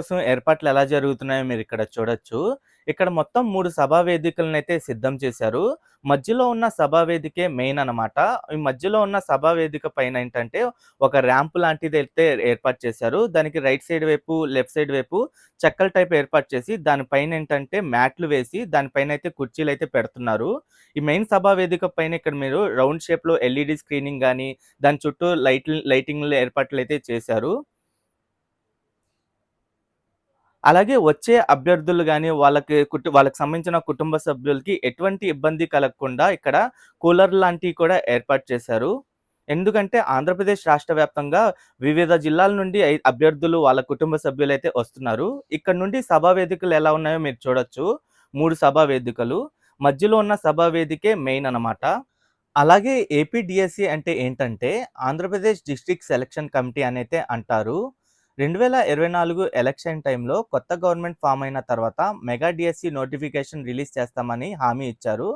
కోసం ఏర్పాట్లు ఎలా జరుగుతున్నాయో మీరు ఇక్కడ చూడొచ్చు. ఇక్కడ మొత్తం మూడు సభా అయితే సిద్ధం చేశారు. మధ్యలో ఉన్న సభా వేదికే మెయిన్ అనమాట. ఈ మధ్యలో ఉన్న సభా వేదిక పైన ఏంటంటే ఒక ర్యాంప్ అయితే ఏర్పాటు చేశారు. దానికి రైట్ సైడ్ వైపు, లెఫ్ట్ సైడ్ వైపు చెక్కల టైప్ ఏర్పాటు చేసి దాని పైన ఏంటంటే మ్యాట్లు వేసి దానిపైన అయితే కుర్చీలు అయితే పెడుతున్నారు. ఈ మెయిన్ సభా వేదిక పైన ఇక్కడ మీరు రౌండ్ షేప్‌లో ఎల్ఈడి స్క్రీనింగ్ కానీ దాని చుట్టూ లైట్ లైటింగ్ ఏర్పాట్లు అయితే చేశారు. అలాగే వచ్చే అభ్యర్థులు కానీ వాళ్ళకి కుటు వాళ్ళకి సంబంధించిన కుటుంబ సభ్యులకి ఎటువంటి ఇబ్బంది కలగకుండా ఇక్కడ కూలర్ లాంటివి కూడా ఏర్పాటు చేశారు. ఎందుకంటే ఆంధ్రప్రదేశ్ రాష్ట్ర వ్యాప్తంగా వివిధ జిల్లాల నుండి అభ్యర్థులు వాళ్ళ కుటుంబ సభ్యులైతే వస్తున్నారు. ఇక్కడ నుండి సభా వేదికలు ఎలా ఉన్నాయో మీరు చూడొచ్చు. మూడు సభా వేదికలు. మధ్యలో ఉన్న సభా వేదికే మెయిన్ అనమాట. అలాగే ఏపీడిఎస్సి అంటే ఏంటంటే ఆంధ్రప్రదేశ్ డిస్ట్రిక్ట్ సెలక్షన్ కమిటీ అనైతే అంటారు. 2024 ఎలక్షన్ టైంలో కొత్త గవర్నమెంట్ ఫామ్ అయిన తర్వాత మెగా డిఎస్సి నోటిఫికేషన్ రిలీజ్ చేస్తామని హామీ ఇచ్చారు.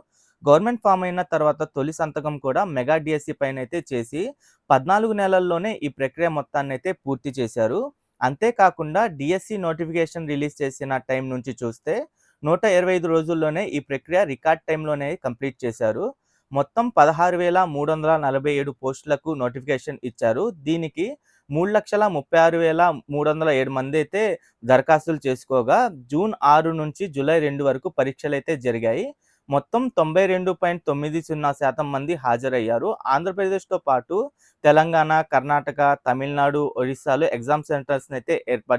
గవర్నమెంట్ ఫామ్ అయిన తర్వాత తొలి సంతకం కూడా మెగా పైన అయితే చేసి 14 నెలల్లోనే ఈ ప్రక్రియ మొత్తాన్ని అయితే పూర్తి చేశారు. అంతేకాకుండా డిఎస్సి నోటిఫికేషన్ రిలీజ్ చేసిన టైం నుంచి చూస్తే 125 రోజుల్లోనే ఈ ప్రక్రియ రికార్డ్ టైంలోనే కంప్లీట్ చేశారు. మొత్తం 16,347 పోస్టులకు నోటిఫికేషన్ ఇచ్చారు. దీనికి మూడు లక్షల ముప్పై ఆరు వేల మూడు వందల ఏడు మంది అయితే దరఖాస్తులు చేసుకోగా జూన్ ఆరు నుంచి జూలై రెండు వరకు పరీక్షలు అయితే జరిగాయి. మొత్తం తొంభై రెండు పాయింట్ తొమ్మిది సున్నా శాతం మంది హాజరయ్యారు. ఆంధ్రప్రదేశ్తో పాటు తెలంగాణ కర్ణాటక తమిళనాడు ఒడిస్సాలో ఎగ్జామ్ సెంటర్స్ని అయితే ఏర్పాటు